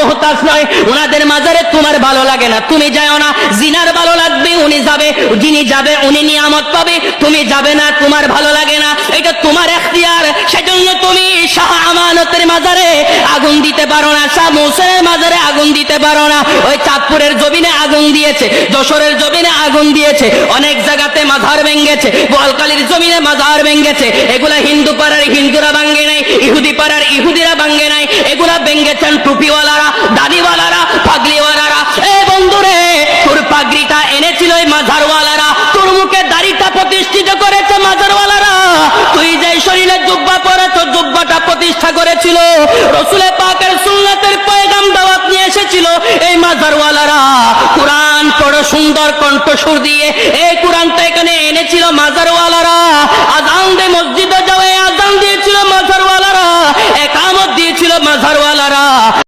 মোহতাজ নয় ওনাদের মাজারে তোমার ভালো লাগে না। তুমি যাও না, জিনার ভালো লাগবে, উনি যাবে, যিনি যাবে, উনি নিয়ামত পাবে। তুমি যাবে না, তোমার ভালো লাগে না। এটা তোমার এখতিয়ার। সেজন্য তুমি শাহ আমানতের মাজারে আগুন দিতে পারো না, শাহ মাজারে আগুন দিতে পারো না। ওই চাঁদপুরের জমিনে আগুন দিয়েছে, যশোরের জমিনে আগুন দিয়েছে, অনেক জায়গাতে মাজার ভেঙ্গেছে বোয়ালকালীর জমিনে মাজার ভেঙ্গেছে এগুলা হিন্দু পাড়ার হিন্দুরা ভাঙ্গে নাই, ইহুদি পাড়ার ইহুদিরা ভাঙ্গে নাই। ভেঙ্গেছেন টুপিওয়ালারা, দাড়িওয়ালারা, পাগলিওয়ালারা। এ বন্ধুরে, তোর পাগড়িটা এনেছিল ওই মাঝারওয়ালারা। তোর মুখে দাড়িটা প্রতিষ্ঠিত করেছে মাঝারওয়ালারা। তুই যে শরীরে জুব্বা পরে, তোর জুব্বাটা প্রতিষ্ঠা করেছিল। রসুলে পাকের সুন্নাতের পয়গাম দাওয়াত নিয়ে এসেছিল এই মাজারওয়ালারা কোরআন পড়ো সুন্দর কণ্ঠস্বর দিয়ে। এই কোরআনটা এখানে এনেছিল মসজিদ